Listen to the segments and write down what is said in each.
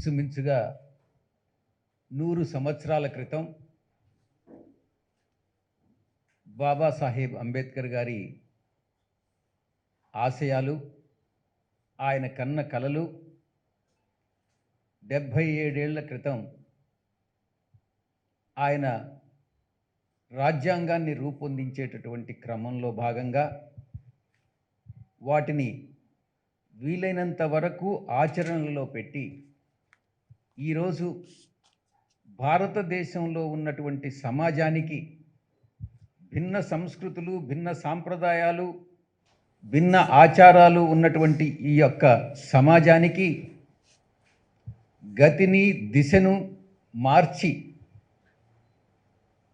ఇంచుమించుగా నూరు సంవత్సరాల క్రితం బాబాసాహెబ్ అంబేద్కర్ గారి ఆశయాలు ఆయన కన్న కలలు డెబ్భై ఏడేళ్ళ క్రితం ఆయన రాజ్యాంగాన్ని రూపొందించేటటువంటి క్రమంలో భాగంగా వాటిని వీలైనంత వరకు ఆచరణలో పెట్టి ఈరోజు భారతదేశంలో ఉన్నటువంటి సమాజానికి భిన్న సంస్కృతులు భిన్న సాంప్రదాయాలు భిన్న ఆచారాలు ఉన్నటువంటి ఈ యొక్క సమాజానికి గతిని దిశను మార్చి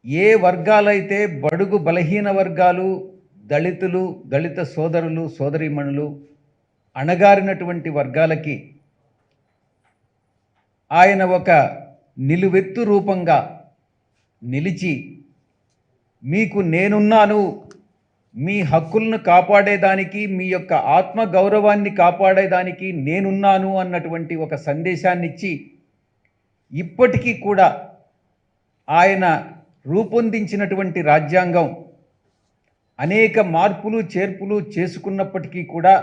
ఏ వర్గాలైతే బడుగు బలహీన వర్గాలు దళితులు దళిత సోదరులు సోదరీమణులు అణగారినటువంటి వర్గాలకి ఆయన ఒక నిలువెత్తు రూపంగా నిలిచి మీకు నేనున్నాను. మీ హక్కులను కాపాడేదానికి మీ యొక్క ఆత్మ గౌరవాన్ని కాపాడేదానికి నేనున్నాను అన్నటువంటి ఒక సందేశాన్ని ఇచ్చి ఇప్పటికీ కూడా ఆయన రూపొందించినటువంటి రాజ్యాంగం అనేక మార్పులు చేర్పులు చేసుకున్నప్పటికీ కూడా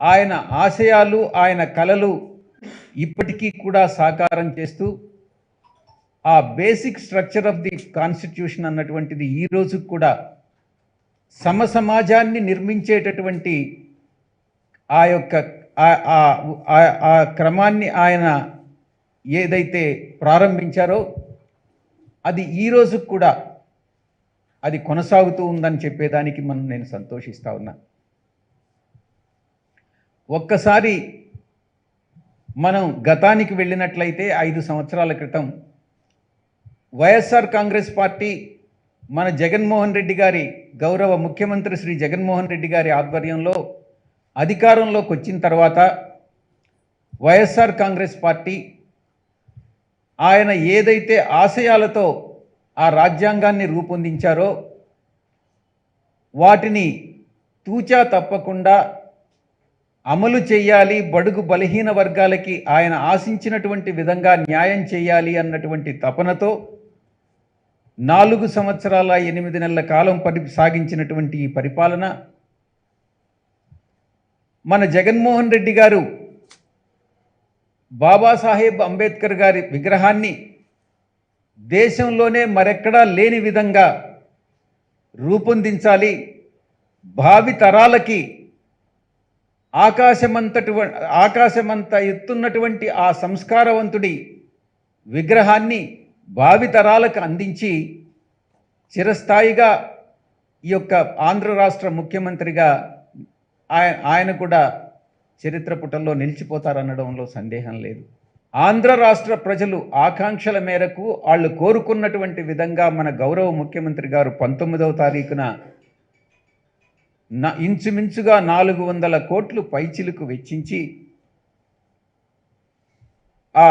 ఆయన ఆశయాలు ఆయన కళలు ఇప్పటికీ కూడా సాకారం చేస్తూ ఆ basic structure of the constitution అన్నటువంటిది ఈ రోజు కూడా సమ సమాజాన్ని నిర్మించేటటువంటి ఆ యొక్క ఆ- క్రమాన్ని ఆయన ఏదైతే ప్రారంభించారో అది ఈ కూడా అది కొనసాగుతూ ఉందని చెప్పేదానికి మనం నేను సంతోషిస్తా ఉన్నా. ఒక్కసారి మనం గతానికి వెళ్ళినట్లయితే ఐదు సంవత్సరాల క్రితం వైఎస్ఆర్ కాంగ్రెస్ పార్టీ మన జగన్మోహన్ రెడ్డి గారి గౌరవ ముఖ్యమంత్రి శ్రీ జగన్మోహన్ రెడ్డి గారి ఆధ్వర్యంలో అధికారంలోకి వచ్చిన తర్వాత వైఎస్ఆర్ కాంగ్రెస్ పార్టీ ఆయన ఏదైతే ఆశయాలతో ఆ రాజ్యాంగాన్ని రూపొందించారో వాటిని తూచా తప్పకుండా అమలు చేయాలి బడుగు బలహీన వర్గాలకి ఆయన ఆశించినటువంటి విధంగా న్యాయం చేయాలి అన్నటువంటి తపనతో నాలుగు సంవత్సరాల ఎనిమిది నెలల కాలం పరి సాగించినటువంటి ఈ పరిపాలన. మన జగన్మోహన్ రెడ్డి గారు బాబాసాహెబ్ అంబేద్కర్ గారి విగ్రహాన్ని దేశంలోనే మరెక్కడా లేని విధంగా రూపొందించాలి. భావి తరాలకి ఆకాశమంతటి ఆకాశమంత ఎత్తున్నటువంటి ఆ సంస్కారవంతుడి విగ్రహాన్ని భావితరాలకు అందించి చిరస్థాయిగా ఈ యొక్క ఆంధ్ర రాష్ట్ర ముఖ్యమంత్రిగా ఆయన ఆయన కూడా చరిత్ర పుటల్లో నిలిచిపోతారనడంలో సందేహం లేదు. ఆంధ్ర రాష్ట్ర ప్రజలు ఆకాంక్షల మేరకు వాళ్ళు కోరుకున్నటువంటి విధంగా మన గౌరవ ముఖ్యమంత్రి గారు పంతొమ్మిదవ తారీఖున నా ఇంచుమించుగా నాలుగు వందల కోట్లు పైచిలుకు వెచ్చించి ఆ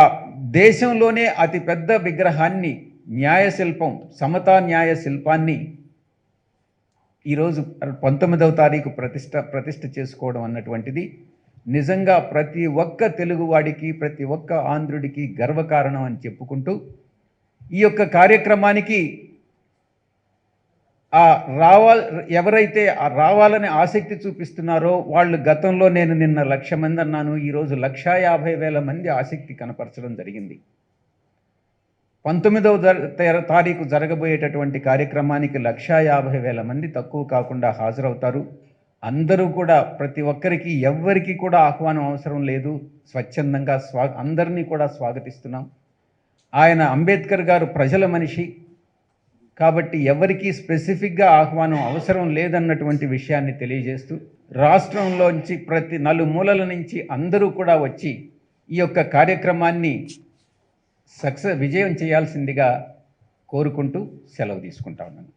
దేశంలోనే అతిపెద్ద విగ్రహాన్ని న్యాయశిల్పం సమతా న్యాయ శిల్పాన్ని ఈరోజు పంతొమ్మిదవ తారీఖు ప్రతిష్ట ప్రతిష్ట చేసుకోవడం అన్నటువంటిది నిజంగా ప్రతి ఒక్క తెలుగువాడికి ప్రతి ఒక్క ఆంధ్రుడికి గర్వకారణం అని చెప్పుకుంటూ ఈ యొక్క కార్యక్రమానికి ఆ రావాల్ ఎవరైతే ఆ రావాలని ఆసక్తి చూపిస్తున్నారో వాళ్ళు గతంలో నేను నిన్న లక్ష మంది అన్నాను ఈరోజు లక్షా యాభై వేల మంది ఆసక్తి కనపరచడం జరిగింది. పంతొమ్మిదవ జర- తారీఖు జరగబోయేటటువంటి కార్యక్రమానికి లక్షా యాభై వేల మంది తక్కువ కాకుండా హాజరవుతారు. అందరూ కూడా ప్రతి ఒక్కరికి ఎవ్వరికి కూడా ఆహ్వానం అవసరం లేదు. స్వచ్ఛందంగా స్వా అందరినీ కూడా స్వాగతిస్తున్నాం. ఆయన అంబేద్కర్ గారు ప్రజల మనిషి. కాబట్టి ఎవరికీ స్పెసిఫిక్గా ఆహ్వానం అవసరం లేదన్నటువంటి విషయాన్ని తెలియజేస్తూ రాష్ట్రంలోంచి ప్రతి నలుమూలల నుంచి అందరూ కూడా వచ్చి ఈ యొక్క కార్యక్రమాన్ని సక్సెస్ విజయం చేయాల్సిందిగా కోరుకుంటూ సెలవు తీసుకుంటా ఉన్నాను.